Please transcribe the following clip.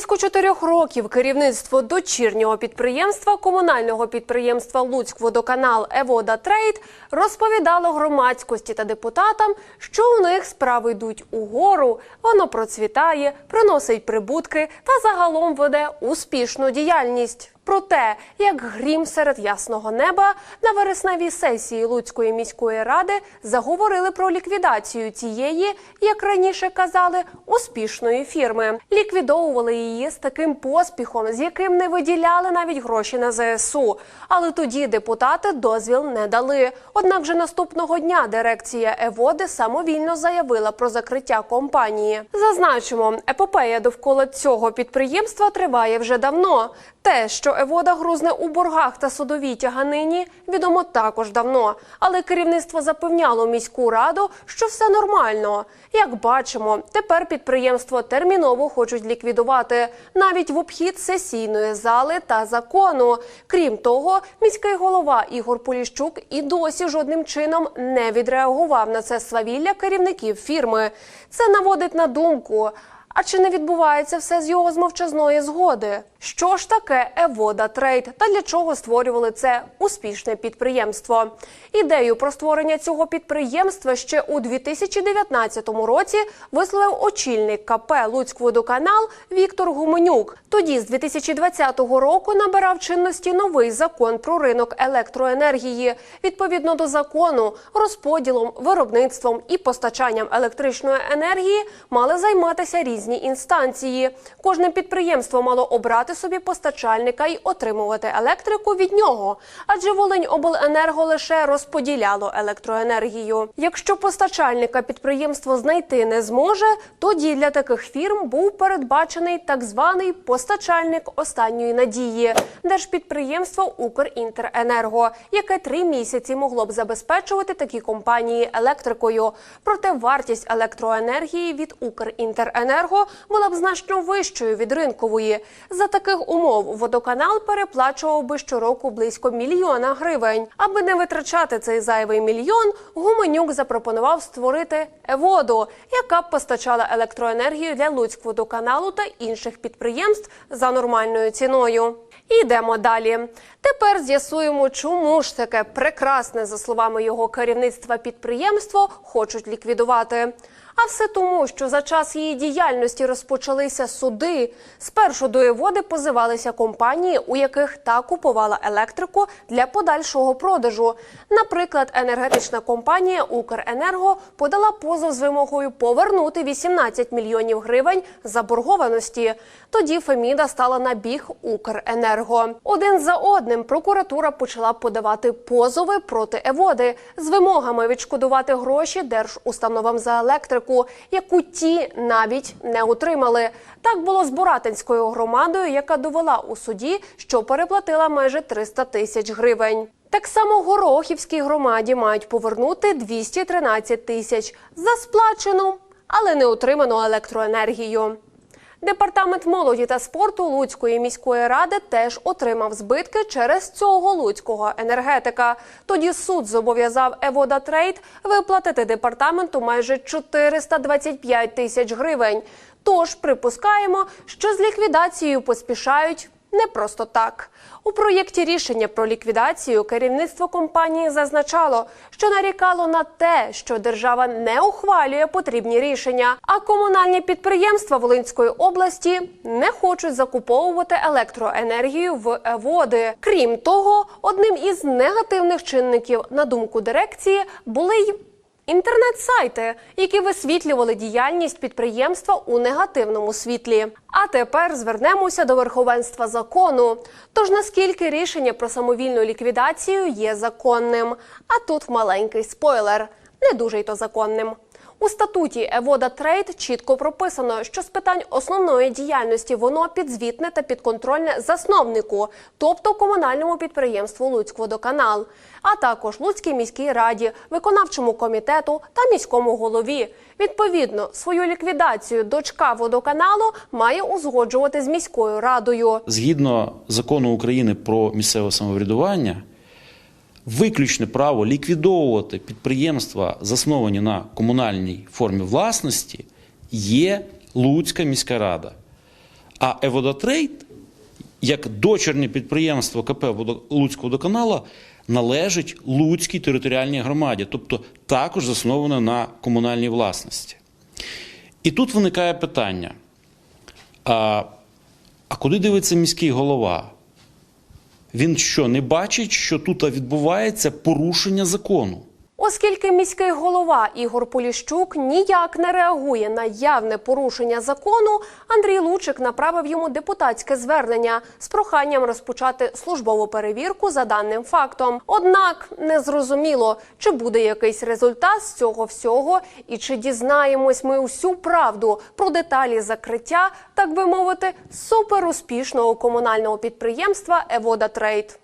Близько чотирьох років керівництво дочірнього підприємства комунального підприємства Луцькводоканал Евода Трейд розповідало громадськості та депутатам, що у них справи йдуть угору, воно процвітає, приносить прибутки та загалом веде успішну діяльність. Про те, як грім серед ясного неба на вересневій сесії Луцької міської ради заговорили про ліквідацію цієї, як раніше казали, успішної фірми. Ліквідовували її з таким поспіхом, з яким не виділяли навіть гроші на ЗСУ. Але тоді депутати дозвіл не дали. Однак вже наступного дня дирекція Еводи самовільно заявила про закриття компанії. Зазначимо, епопея довкола цього підприємства триває вже давно. Те, що Евода грузне у боргах та судовій тяганині, відомо також давно. Але керівництво запевняло міську раду, що все нормально. Як бачимо, тепер підприємство терміново хочуть ліквідувати навіть в обхід сесійної зали та закону. Крім того, міський голова Ігор Поліщук і досі жодним чином не відреагував на це свавілля керівників фірми. Це наводить на думку. А чи не відбувається все з його змовчазної згоди? Що ж таке Евода Трейд та для чого створювали це успішне підприємство? Ідею про створення цього підприємства ще у 2019 році висловив очільник КП Луцькводоканал Віктор Гуменюк. Тоді з 2020 року набирав чинності новий закон про ринок електроенергії. Відповідно до закону, розподілом, виробництвом і постачанням електричної енергії мали займатися різні інстанції. Кожне підприємство мало обрати собі постачальника і отримувати електрику від нього. Адже Волиньобленерго лише розподіляло електроенергію. Якщо постачальника підприємство знайти не зможе, тоді для таких фірм був передбачений так званий постачальник останньої надії держпідприємство Укрінтеренерго, яке три місяці могло б забезпечувати такі компанії електрикою. Проте вартість електроенергії від Укрінтеренерго була б значно вищою від ринкової. За таких умов водоканал переплачував би щороку близько мільйона гривень. Аби не витрачати цей зайвий мільйон, Гуменюк запропонував створити Еводу, яка б постачала електроенергію для Луцькводоканалу та інших підприємств за нормальною ціною. Ідемо далі. Тепер з'ясуємо, чому ж таке прекрасне, за словами його керівництва, підприємство хочуть ліквідувати. А все тому, що за час її діяльності розпочалися суди. Спершу до Єводи позивалися компанії, у яких та купувала електрику для подальшого продажу. Наприклад, енергетична компанія Укренерго подала позов з вимогою повернути 18 мільйонів гривень заборгованості. Тоді Феміда стала на біг Укренерго. Один за одним прокуратура почала подавати позови проти Еводи з вимогами відшкодувати гроші держустановам за електрику, яку ті навіть не отримали. Так було з Боратинською громадою, яка довела у суді, що переплатила майже 300 тисяч гривень. Так само Горохівській громаді мають повернути 213 тисяч за сплачену, але не отриману електроенергію. Департамент молоді та спорту Луцької міської ради теж отримав збитки через цього луцького енергетика. Тоді суд зобов'язав Евода Трейд виплатити департаменту майже 425 тисяч гривень. Тож припускаємо, що з ліквідацією поспішають. Не просто так у проєкті рішення про ліквідацію керівництво компанії зазначало, що нарікало на те, що держава не ухвалює потрібні рішення, а комунальні підприємства Волинської області не хочуть закуповувати електроенергію в води. Крім того, одним із негативних чинників, на думку дирекції, були й Інтернет-сайти, які висвітлювали діяльність підприємства у негативному світлі. А тепер звернемося до верховенства закону. Тож наскільки рішення про самовільну ліквідацію є законним? А тут маленький спойлер, не дуже й то законним. У статуті Евода Трейд чітко прописано, що з питань основної діяльності воно підзвітне та підконтрольне засновнику, тобто комунальному підприємству Луцькводоканал, а також Луцькій міській раді, виконавчому комітету та міському голові. Відповідно, свою ліквідацію дочка водоканалу має узгоджувати з міською радою. Згідно закону України про місцеве самоврядування, виключне право ліквідовувати підприємства, засновані на комунальній формі власності, є Луцька міська рада. А Еводотрейд, як дочірнє підприємство КП Луцького водоканалу, належить Луцькій територіальній громаді, тобто також засноване на комунальній власності. І тут виникає питання: а, а куди дивиться міський голова? Він що, не бачить, що тут відбувається порушення закону? Оскільки міський голова Ігор Поліщук ніяк не реагує на явне порушення закону, Андрій Лучик направив йому депутатське звернення з проханням розпочати службову перевірку за даним фактом. Однак не зрозуміло, чи буде якийсь результат з цього всього, і чи дізнаємось ми усю правду про деталі закриття, так би мовити, суперуспішного комунального підприємства Евода Трейд.